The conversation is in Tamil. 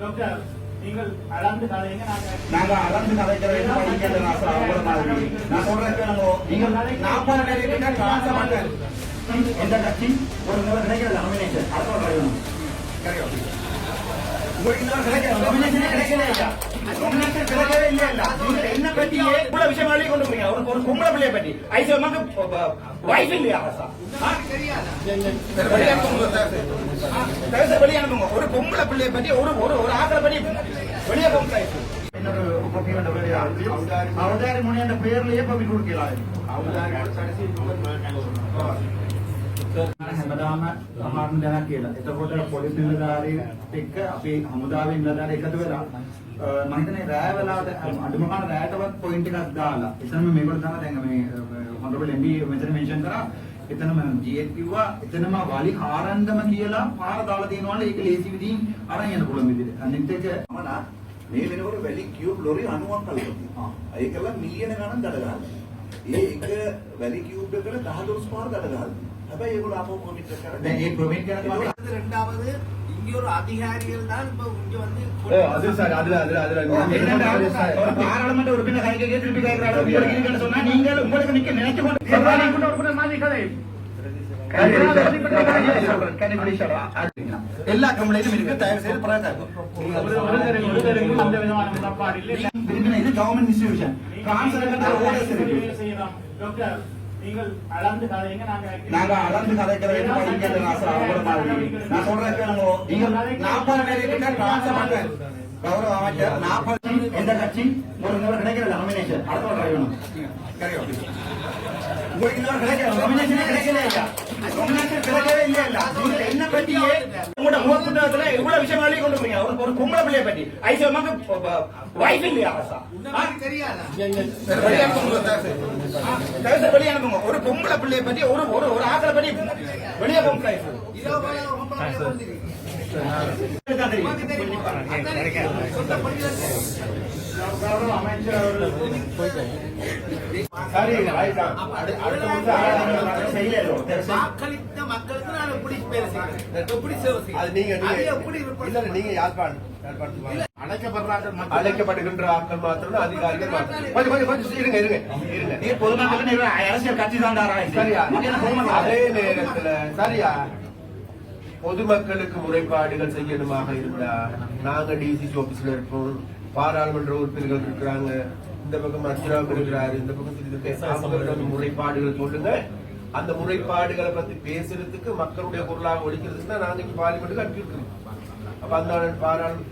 டாக்டர் நீங்கள் அளந்து கலைங்க நாங்க நாங்க அளந்து கதைக்கிறது நான் மாதிரி நான் சொல்றேன் நீங்கள் நாற்பது நிலையில காச மாட்டேன் எந்த கட்சி ஒரு முறை கிடைக்கிறது நாமினேஷன் கிடைக்கணும் உங்களுக்கு நாமினேஷனே இல்ல நாமினேஷன் கிடைக்கவே இல்ல பத்தியே இவ்வளவு விஷயம் வெளியே கொண்டு போறீங்க? ஒரு ஒரு பொம்பளை பிள்ளைய பத்தி. ஐசிஎம்மாக்கு வைஃப் இல்லையா அரசா வெளியே அனுப்புங்க தயவுசெய்து வெளியே அனுப்புங்க. ஒரு பொம்பளை பிள்ளைய பத்தி ஒரு ஒரு ஒரு ஆக்களை பத்தி வெளியே போங்க அவதாரி முனி என்ற பெயர்லயே பப்பி கொடுக்கலாம் හැමදාම සමහරන දෙයක් කියලා. එතකොට පොලිස් නිලධාරීන් එක්ක අපි හමුදාවේ නිලධාරී එකතු වෙලා අ, මම හිතන්නේ රෑ වෙලාවට අඩුම ගන්න රෑටවත් පොයින්ට් එකක් දාලා. එතනම මේකට තමයි දැන් මේ හොඳබල එම්බි මෙතන මෙන්ෂන් කරා. එතනම ජීඑත් කිව්වා එතනම වලි හාරන්නම කියලා පාර දාලා තියෙනවනේ ඒක ලේසි විදිහින් අරන් යන්න පුළුවන් විදිහට. අනිත් එක මම මේ වෙනකොට වැලි කියුබ් ලොරි 90ක් කල්පති. ඒකල මිලියන ගණන් දඩ ගන්නවා. ඒ එක වැලි කියුබ් එකට 10 දොස් පාර දඩ ගන්නවා. ரெண்டாவது இங்க ஒரு அதிகாரிகள் தான் இப்ப இங்க வந்து இருக்கு நாங்க அளந்து மாதிரி நான் சொல்றேன் நாற்பது மாட்டேன் கௌரவ அமைச்சர் நாற்பது எந்த கட்சி? ஒரு முறை கிடைக்கிற நாமினேஷன் அடுத்த கிடைக்கணும் உங்களுக்கு இந்த கிடைக்கிற நாமினேஷனே கிடைக்கவே இல்ல நாமினேஷன் கிடைக்கவே இல்ல இல்ல நீங்க என்ன பத்தியே உங்களோட முகப்புத்தகத்துல இவ்வளவு விஷயம் வெளியே கொண்டு போறீங்க ஒரு ஒரு பொம்பளை பிள்ளைய பத்தி. ஐசிஎம்மாக்கு வைஃப் இல்லையா தெரியாதா? வெளியே அனுப்புங்க தயவுசெய்து வெளியே அனுப்புங்க. ஒரு பொம்பளை பிள்ளைய பத்தி ஒரு ஒரு ஒரு ஆக்களை பத்தி வெளியே அமைச்சர் அவர்கள் சரி. ரைட்டா வாக்களித்த மக்களுக்கு நான் எப்படி பேர் செய்கிறேன் எப்படி சேவை அது செய்கிறேன் நீங்க அது நீங்க எப்படி இல்ல report இல்ல, நீங்க யாழ்ப்பாணம் யாழ்ப்பாணத்துக்கு அழைக்கப்படுறார்கள் மக்கள். அழைக்கப்படுகின்ற ஆட்கள் மாத்திரம் அதிகாரிகள் மாத்திரம் கொஞ்சம் கொஞ்சம் கொஞ்சம் இருங்க இருங்க இருங்க. நீ பொதுமக்கள் அரசியல் கட்சி தாண்டாரா சரியா? அதே நேரத்துல சரியா? பொதுமக்களுக்கு முறைப்பாடுகள் செய்யணுமாக இருந்தா நாங்க டிசிசி ஆபீஸ்ல இருப்போம். பாராளுமன்ற உறுப்பினர்கள் இருக்கிறாங்க. இந்த பக்கம் அர்ஜுனாவும் இருக்கிறாரு. இந்த பக்கம் முறைப்பாடுகள் சொல்லுங்க. அந்த முறைப்பாடுகளை பத்தி பேசுறதுக்கு மக்களுடைய குரலாக ஒழிக்கிறதுக்கு தான் நாங்கள் இங்க பார்லிமெண்ட்டுக்கு அனுப்பியிருக்கிறோம் அப்ப அந்த பாராளுமன்ற